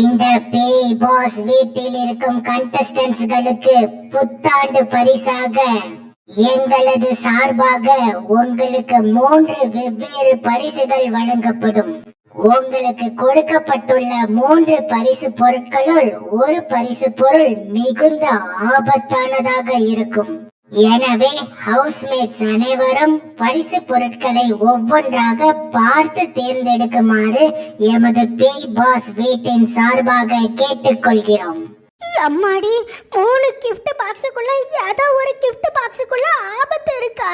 இந்த பேய் பாஸ் வீட்டில் இருக்கும் கண்டஸ்டன்ஸ்களுக்கு புத்தாண்டு பரிசாக எங்களது சார்பாக உங்களுக்கு மூன்று வெவ்வேறு பரிசுகள் வழங்கப்படும். உங்களுக்கு கொடுக்கப்பட்டுள்ள மூன்று பரிசு பொருட்களுள் ஒரு பரிசு பொருள் மிகுந்த ஆபத்தானதாக இருக்கும். எனவே ஹவுஸ்மேட்ஸ் அனைவரும் பரிசு பொருட்களை ஒவ்வொன்றாக பார்த்து தேர்ந்தெடுக்குமாறு எமது பேய் பாஸ் வீட்டின் சார்பாக கேட்டுக்கொள்கிறோம். அம்மாடி மூணு கிஃப்ட் பாக்ஸுக்குள்ள ஏதோ ஒரு கிஃப்ட் பாக்ஸுக்குள்ள ஆபத்து இருக்கா?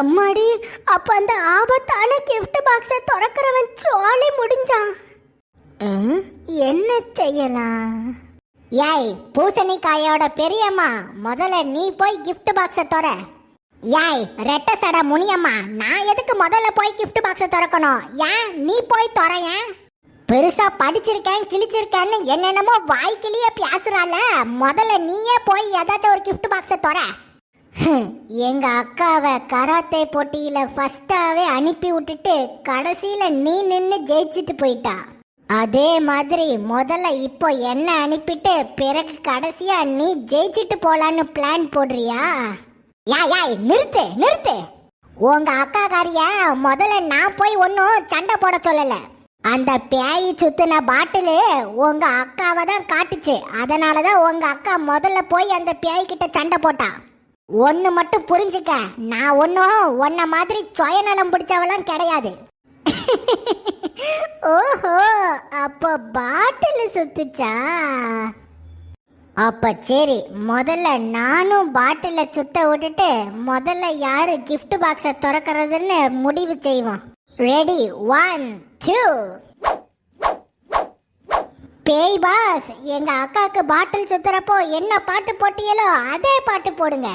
அம்மாடி அப்ப அந்த ஆபத்தான கிஃப்ட் பாக்ஸை திறக்கிறவன் சோலை முடிஞ்சான். என்ன செய்யலாம்? ஏய் பூசணிக்காயோட பெரியம்மா முதல்ல நீ போய் கிஃப்ட் பாக்ஸ தொர ஏய் ரெட்ட சட முனியம்மா நான் எதுக்கு முதல்ல போய் கிஃப்ட் பாக்ஸ திறக்கணும்? ஏன் நீ போய் திறயேன் பெருசா படிச்சிருக்கேன் கிழிச்சிருக்கேன்னு என்னென்னமோ வாய்க்கிலேயே பேசுறால முதல்ல நீயே போய் ஏதாச்சும் ஒரு கிஃப்ட் பாக்ஸ தொர எங்க அக்காவை கராத்தே போட்டியில ஃபர்ஸ்டாவே அனுப்பி விட்டுட்டு கடைசியில நீ நின்று ஜெயிச்சிட்டு போயிட்டா. அதே மாதிரி முதல்ல இப்போ என்ன அனுப்பிட்டு பிறகு கடைசியா நீ ஜெயிச்சிட்டு போலான்னு பிளான் போடுறியா? யா யாய் நிறுத்து நிறுத்து. உங்க காரியா முதல்ல நான் போய் ஒன்றும் சண்டை போட சொல்லல. அந்த பேய் சுத்தின பாட்டிலு உங்க அக்காவை தான் காட்டுச்சு. அதனால தான் உங்க அக்கா முதல்ல போய் அந்த பேய்கிட்ட சண்டை போட்டா. ஒன்று மட்டும் புரிஞ்சுக்க. நான் ஒன்றும் உன்ன மாதிரி சுயநலம் பிடிச்சவெல்லாம் கிடையாது. ஓஹோ அப்போ பாட்டில் சுத்துச்சா? அப்ப சரி முதல்ல நானும் பாட்டில சுத்த விட்டுட்டு முதல்ல யாரு கிஃப்ட் பாக்ஸ திறக்கிறதுன்னு முடிவு செய்வோம். ரெடி ஒன் டூ பேய் பாஸ் எங்க அக்காவுக்கு பாட்டில் சுத்துறப்போ என்ன பாட்டு போட்டியலோ அதே பாட்டு போடுங்க.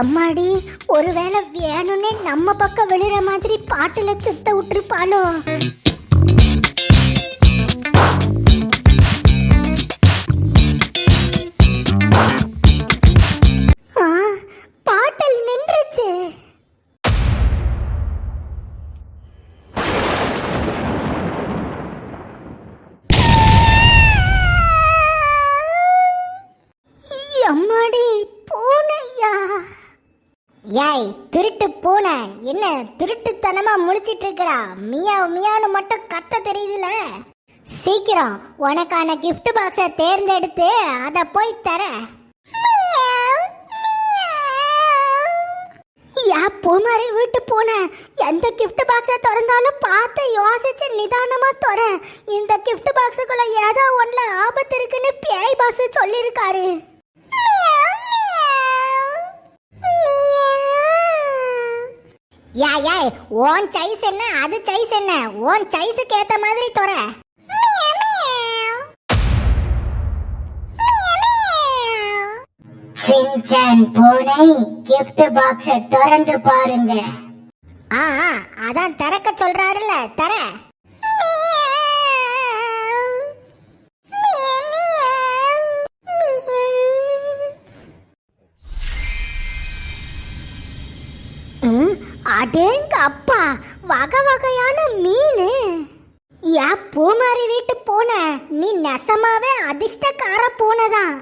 அம்மாடி ஒருவேளை வேணும்னே நம்ம பக்கம் விழுற மாதிரி பாட்டுல சுத்த விட்டுருப்பானோ ஏய் திருட்டு பூனை. என்ன திருட்டுத்தனமா முடிச்சிட்டு இருக்கடா மியாவ் மியான்னு மட்டும் கத்த தெரியுதுல? சீக்கிரம் உனக்கான கிஃப்ட் பாக்ஸை தேர்ந்தெடுத்து அதை போய் தர. யா பூமாரி வீட்டு பூனை. எந்த கிஃப்ட் பாக்ஸை திறந்தாலும் பார்த்து யோசிச்சு நிதானமா தர இந்த கிஃப்ட் பாக்ஸுக்குள்ள ஏதோ ஒன்றில் ஆபத்து இருக்குன்னு பேய் பாஸ் சொல்லியிருக்காரு. யா யா ஓன் சைஸ் என்ன? அது சைஸ் என்ன? ஓன் சைஸுக்கு ஏத்த மாதிரி தொற சின்சான் பூனை gift பாக்ஸை திறந்து பாருங்க. ஆ ஆ, அதான் திறக்க சொல்றாருல தர. அடேங்க அப்பா வகை வகையான மீன். யா பூமாரி வீட்டு பூனை. நீ நெசமாவே அதிர்ஷ்டக்கார பூனைதான்.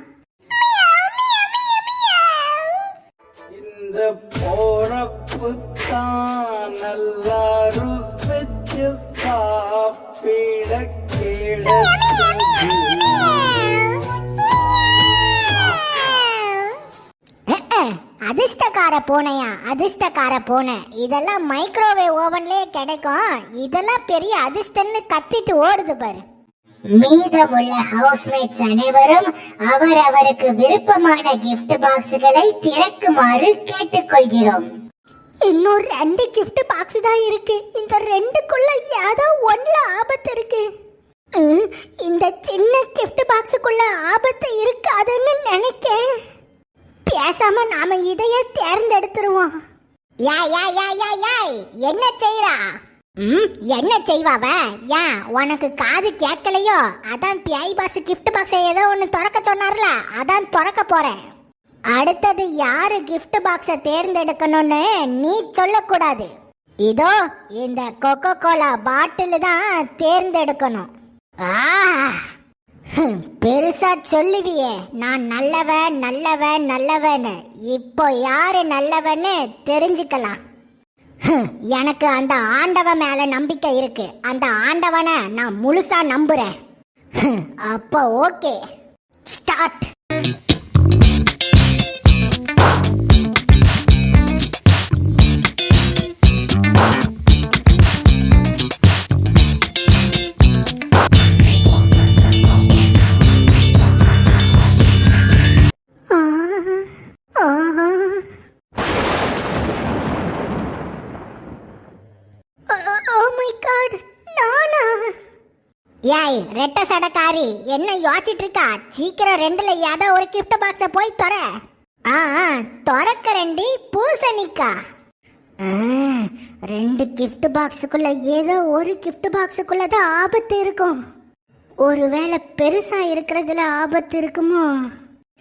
இந்த போறப்பு தான் நல்லா ருசிச்சு சாப்பிட கிடைச்சது அதிர்ஷ்டக்கார பூனையா? அதிர்ஷ்டக்கார பூனை. இதெல்லாம் மைக்ரோவேவ் ஓவன்லயே கிடைக்கும். இதெல்லாம் பெரிய அதிர்ஷ்டம்னு கத்திட்டு ஓடுது பாரு. மீதமுள்ள ஹவுஸ்மேட்ஸ் அனைவரும் அவர் அவருக்கு விருப்பமான கிஃப்ட் பாக்ஸ்களை திறக்குமாறு கேட்டுக்கொள்கிறோம். இன்னும் ரெண்டு கிஃப்ட் பாக்ஸ் தான் இருக்கு. இந்த ரெண்டுக்குள்ள ஏதோ ஒண்ணுல ஆபத்து இருக்கு. இந்த சின்ன கிஃப்ட் பாக்ஸுக்கு ஆபத்து இருக்காதுன்னு நினைக்கேன் பேசாம நாம இதையே தேர்ந்தெடுத்துருவோம் யா யா யா யா யாய் என்ன செய்யறா ம் என்ன செய்வாவ ஏன் உனக்கு காது கேட்கலையோ? அதான் பிஐ பாஸ் கிஃப்ட் பாக்ஸ் ஏதோ ஒன்று திறக்க சொன்னார்ல அதான் திறக்க போறேன். அடுத்தது யாரு கிஃப்ட் பாக்ஸை தேர்ந்தெடுக்கணும்னு நீ சொல்லக்கூடாது. இதோ இந்த கொக்கோ கோலா பாட்டில் தான் தேர்ந்தெடுக்கணும். ஆ பெருசா சொல்லுவியே நான் நல்லவன் நல்லவன் நல்லவன்னு. இப்போ யாரு நல்லவன்னு தெரிஞ்சுக்கலாம். எனக்கு அந்த ஆண்டவன் மேல நம்பிக்கை இருக்கு. அந்த ஆண்டவனை நான் முழுசா நம்புறேன். ஹம், அப்போ ஓகே. ஸ்டார்ட். ஏய் ரெட்ட சடக்காரி என்ன யோசிச்சிட்டு இருக்கா சீக்கிரம் ரெண்டுல ஏதோ ஒரு கிஃப்ட் பாக்ஸ போய் தொற. ஆ தொறக்க ரெண்டி பூசணிக்கா ஆ, ரெண்டு கிஃப்ட் பாக்ஸுக்குள்ள ஏதோ ஒரு கிஃப்ட் பாக்ஸுக்குள்ள தான் ஆபத்து இருக்கும். ஒருவேளை பெருசா இருக்கிறதுல ஆபத்து இருக்குமோ?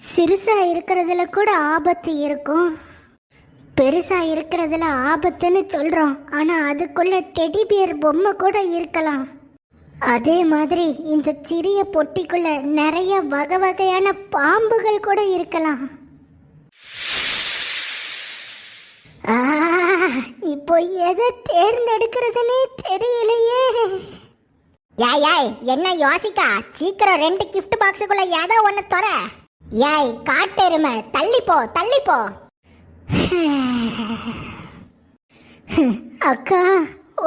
சிறுசா இருக்கிறதுல கூட ஆபத்து இருக்கும். பெருசா இருக்கிறதுல ஆபத்துன்னு சொல்றோம். ஆனா அதுக்குள்ள டெடி பியர் பொம்மை கூட இருக்கலாம். அதே மாதிரி இந்த சிறிய பொட்டிக்குள்ள நிறைய வகை வகையான பாம்புகள் கூட இருக்கலாம். இப்போ எதை தேர்ந்தெடுக்கிறதுனே தெரியலையே. யாய் யாய் என்ன யோசிக்கா? சீக்கிரம் ரெண்டு கிஃப்ட் பாக்ஸுக்குள்ள ஏதோ ஒன்னு தொற யாய் காட்டெருமை தள்ளி போ தள்ளி போ. அக்கா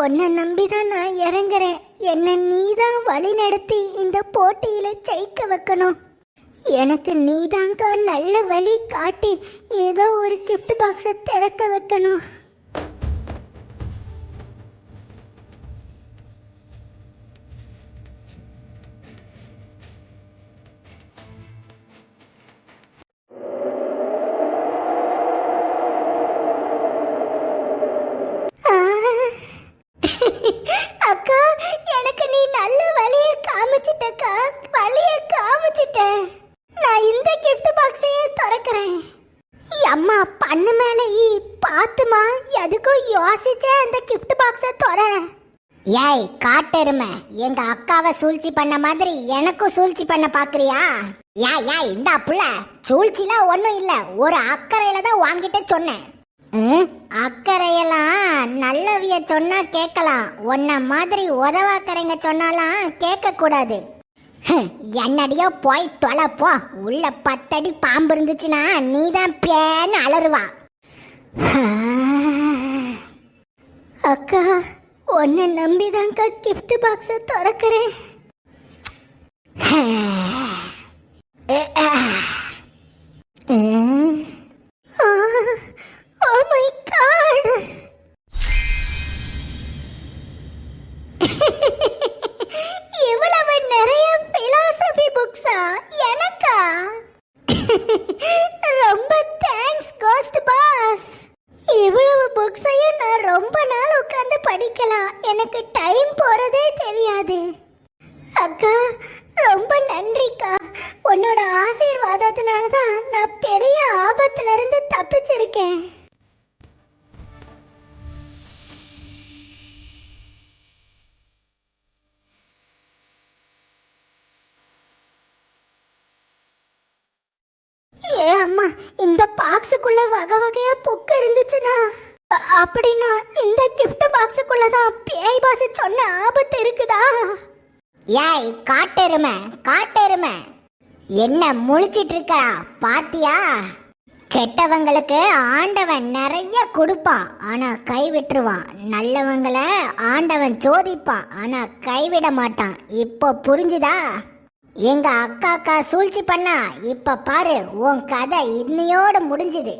உன்னை நம்பிதான் நான் இறங்குறேன். என்னை நீதான் வழி நடத்தி இந்த போட்டியில ஜெயிக்க வைக்கணும். எனக்கு நீதாங்க நல்ல வழி காட்டி ஏதோ ஒரு கிஃப்ட் பாக்ஸை திறக்க வைக்கணும். எதுக்கும் யோசிச்சே அந்த கிஃப்ட் பாக்ஸை திற ஏய் காட்டெருமை. எங்க அக்காவை சூழ்ச்சி பண்ண மாதிரி எனக்கும் சூழ்ச்சி பண்ண பாக்குறியா? யா யா இந்த புள்ள. சூழ்ச்சிலாம் ஒன்றும் இல்லை. ஒரு அக்கறையில தான் வாங்கிட்டு சொன்னேன். ம், அக்கறையெல்லாம் நல்லவிய சொன்னா கேட்கலாம். உன்ன மாதிரி உதவாக்கரைங்க சொன்னாலாம் கேட்க கூடாது என்னடியோ போய் தொலை போ. உள்ள பத்தடி பாம்பு இருந்துச்சுன்னா நீதான் பேன்னு அலறுவா. அக்கா உன்னை நம்பிதான்க்கா கிஃப்ட் பாக்ஸை திறக்கிறேன். ம். உன்னோட ஆசீர்வாதத்தினால தான் நான் பெரிய ஆபத்துல இருந்து தப்பிச்சிருக்கேன். ஏ அம்மா இந்த பாக்ஸுக்குள்ள வகை வகையா புக்கு இருந்துச்சுன்னா? அப்படின்னா இந்த கிஃப்ட் பாக்ஸுக்குள்ள தான் பேய் பாஸ் சொன்ன ஆபத்து இருக்குதா? ஏய் காட்டெருமை காட்டெருமை. என்ன முழிச்சிட்டு இருக்கா பாத்தியா? கெட்டவங்களுக்கு ஆண்டவன் நிறைய கொடுப்பான் ஆனா கைவிட்டுருவான். நல்லவங்களை ஆண்டவன் சோதிப்பான் ஆனா கைவிட மாட்டான். இப்போ புரிஞ்சுதா? எங்க அக்கா அக்கா சூழ்ச்சி பண்ணா. இப்ப பாரு உன் கதை இன்னையோடு முடிஞ்சுது.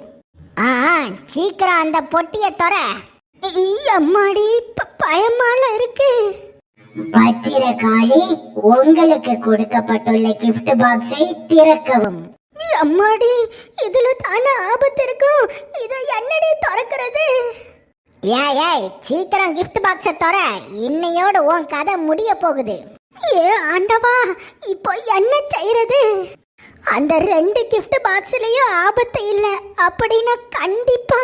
ஆ சீக்கிரம் அந்த பொட்டிய தொற அம்மாடி பயமால இருக்கு. பத்திரகாளி உங்களுக்கு கொடுக்கப்பட்டுள்ள கிஃப்ட் பாக்ஸை திறக்கவும். அம்மாடி இதுல தானே ஆபத்து இருக்கும். இத என்னடி திறக்கிறது? ஏய் ஏய் சீக்கிரம் கிஃப்ட் பாக்ஸ தர இன்னையோடு உன் கதை முடிய போகுது. ஏ ஆண்டவா இப்போ என்ன செய்யறது? அந்த ரெண்டு gift பாக்ஸ்லயும் ஆபத்து இல்ல அப்படின்னா கண்டிப்பா.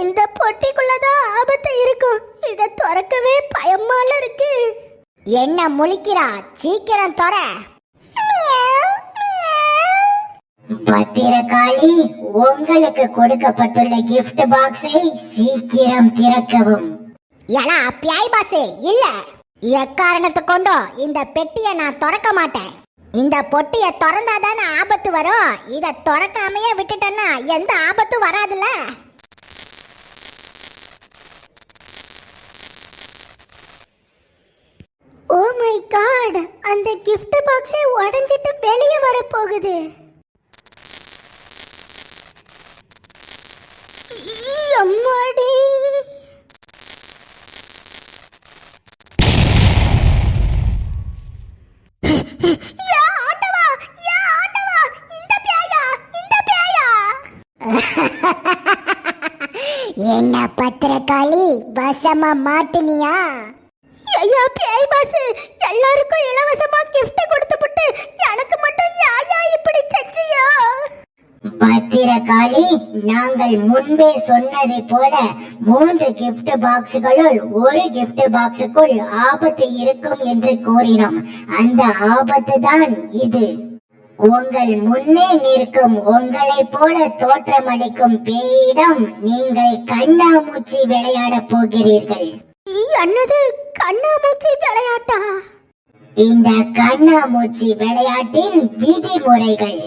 இந்த பொட்டிக்குள்ளதான் ஆபத்து இருக்கும். இத திறக்கவே பயமால இருக்கு. என்ன முழிக்கிறா? சீக்கிரம் தொற. பத்திரகாளி உங்களுக்கு கொடுக்கப்பட்டுள்ள gift பாக்ஸை சீக்கிரம் திறக்கவும். ஏலா பியாய் பாசு இல்ல. எக்காரணத்தை கொண்டோ இந்த பெட்டியை நான் திறக்க மாட்டேன். இந்த பொட்டியை திறந்தாதானே ஆபத்து வரும். இத திறக்காமையே விட்டுட்டேன்னா எந்த ஆபத்தும் வராதுல்ல. ஓ மை காட் அந்த கிஃப்ட் பாக்ஸே உடைஞ்சிட்டு வெளியே வர போகுது அம்மாடி என்ன பத்திரக்காளி பசமா மாட்டுனியா? ஐயா பேய் பாஸ் எல்லாருக்கும் இலவசமா கிஃப்ட் கொடுத்துப்புட்டு எனக்கு மட்டும் யாயா இப்படி செஞ்சியா? பத்திரகாளி நாங்கள் முன்பே சொன்னதை போல மூன்று கிஃப்ட் பாக்ஸுகளுள் ஒரு கிஃப்ட் பாக்ஸுக்குள் ஆபத்து இருக்கும் என்று கூறினோம். அந்த ஆபத்து தான் இது. உங்கள் முன்னே நிற்கும் உங்களை போல தோற்றமளிக்கும் பேயிடம் நீங்கள் கண்ணாமூச்சி விளையாடப் போகிறீர்கள். என்னது கண்ணாமூச்சி விளையாட்டா? இந்த கண்ணாமூச்சி விளையாட்டின் விதிமுறைகள்.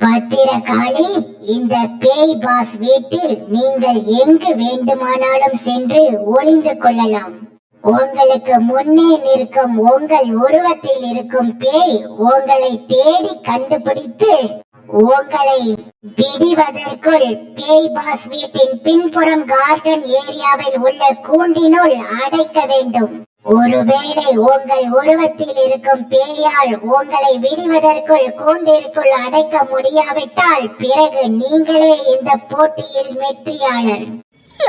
பத்திரகாளி இந்த பேய் பாஸ் வீட்டில் நீங்கள் எங்கு வேண்டுமானாலும் சென்று ஒளிந்து கொள்ளலாம். உங்களுக்கு முன்னே நிற்கும் உங்கள் உருவத்தில் இருக்கும் பேய் உங்களை தேடி கண்டுபிடித்து உங்களை பிடிவதற்குள் பேய் பாஸ் வீட்டின் பின்புறம் கார்டன் ஏரியாவில் உள்ள கூண்டினுள் அடைக்க வேண்டும். ஒருவேளை உங்கள் உருவத்தில் இருக்கும் பேயால் உங்களை விடுவதற்குள் கூண்டிற்குள் அடைக்க முடியாவிட்டால் பிறகு நீங்களே இந்த போட்டியில் வெற்றியாளர்.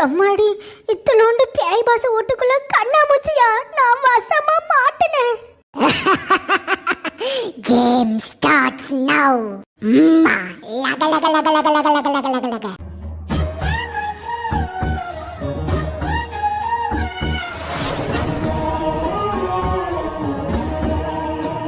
அம்மாடி இத்தனோண்டு பேய் பாஸ் வீட்டுக்குள்ள கண்ணாமூச்சியா? நான் வசமா மாட்டினேன். Game starts now. Laga, laga, laga, laga, laga, laga, laga, laga.